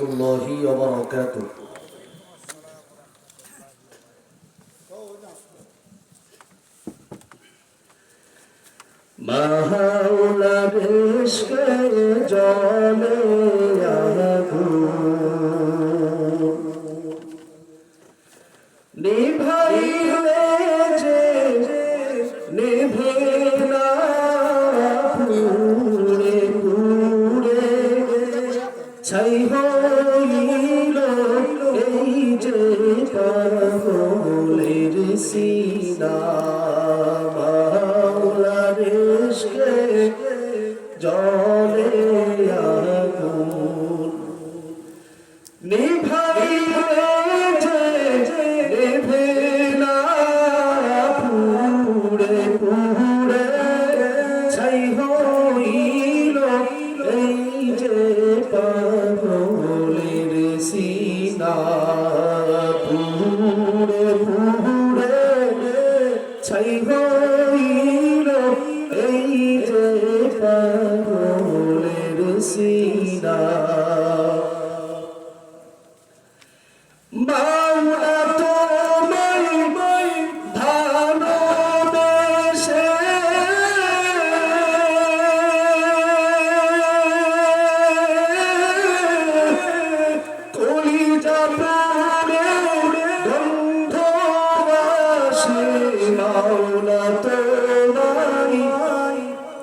الله وبركاته. ما هؤلاء بإشكال جرمي يعلمون পাগলের সিনা মাওলার ইশকে জয়। ছাই হইল এই যে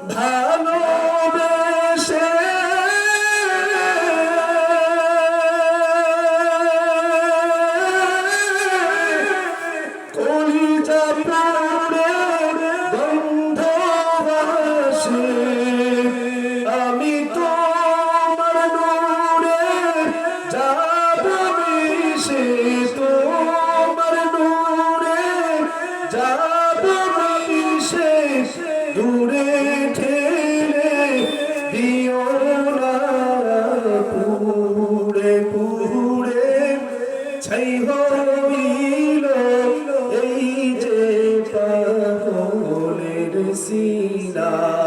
Love. ছাই হইল এই যে পাগলের সিনা।